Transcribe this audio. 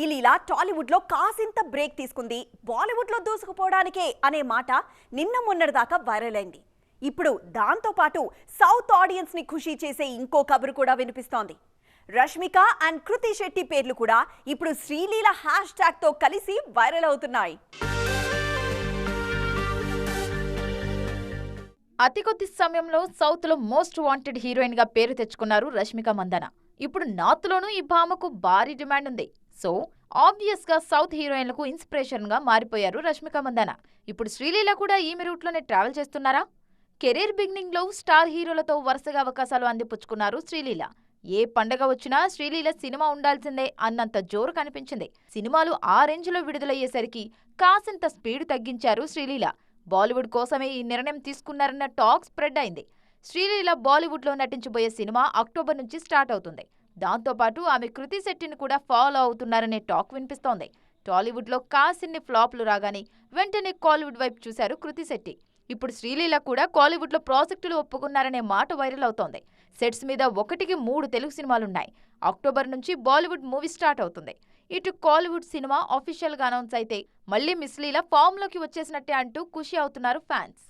ఈ లీలా టాలీవుడ్లో కాసింత బ్రేక్ తీసుకుంది. బాలీవుడ్లో దూసుకుపోవడానికే అనే మాట నిన్న మొన్నటిదాకా వైరల్ అయింది. ఇప్పుడు దాంతో పాటు సౌత్ ఆడియన్స్ని ఖుషీ చేసే ఇంకో కబురు కూడా వినిపిస్తోంది. రష్మిక అండ్ కృతి శెట్టి పేర్లు కూడా ఇప్పుడు శ్రీలీల హ్యాష్ ట్యాగ్తో కలిసి వైరల్ అవుతున్నాయి. అతి కొద్ది సమయంలో సౌత్లో మోస్ట్ వాంటెడ్ హీరోయిన్గా పేరు తెచ్చుకున్నారు రష్మిక మందన. ఇప్పుడు నార్త్ లోనూ ఈ భామకు భారీ డిమాండ్ ఉంది. సో ఆబ్వియస్గా సౌత్ హీరోయిన్లకు ఇన్స్పిరేషన్గా మారిపోయారు రష్మిక మందన. ఇప్పుడు శ్రీలీల కూడా ఈమె రూట్లోనే ట్రావెల్ చేస్తున్నారా? కెరీర్ బిగినింగ్లో స్టార్ హీరోలతో వరుసగా అవకాశాలు అందిపుచ్చుకున్నారు శ్రీలీల. ఏ పండగ వచ్చినా శ్రీలీల సినిమా ఉండాల్సిందే అన్నంత జోరు కనిపించింది. సినిమాలు ఆ రేంజ్లో విడుదలయ్యేసరికి కాసింత స్పీడ్ తగ్గించారు శ్రీలీల. బాలీవుడ్ కోసమే ఈ నిర్ణయం తీసుకున్నారన్న టాక్ స్ప్రెడ్ అయింది. శ్రీలీల బాలీవుడ్లో నటించబోయే సినిమా అక్టోబర్ నుంచి స్టార్ట్ అవుతుంది. దాంతోపాటు ఆమె కృతి శెట్టిని కూడా ఫాలో అవుతున్నారనే టాక్ వినిపిస్తోంది. టాలీవుడ్లో కాసిన్ని ఫ్లాప్లు రాగానే వెంటనే కాలీవుడ్ వైపు చూశారు కృతి శెట్టి. ఇప్పుడు శ్రీలీల కూడా కాలీవుడ్లో ప్రాజెక్టులు ఒప్పుకున్నారనే మాట వైరల్ అవుతోంది. సెట్స్ మీద ఒకటికి మూడు తెలుగు సినిమాలున్నాయి. అక్టోబర్ నుంచి బాలీవుడ్ మూవీ స్టార్ట్ అవుతుంది. ఇటు కాలీవుడ్ సినిమా అఫీషియల్గా అనౌన్స్ అయితే మళ్ళీ మిస్లీల ఫామ్లోకి వచ్చేసినట్టే అంటూ ఖుషి అవుతున్నారు ఫ్యాన్స్.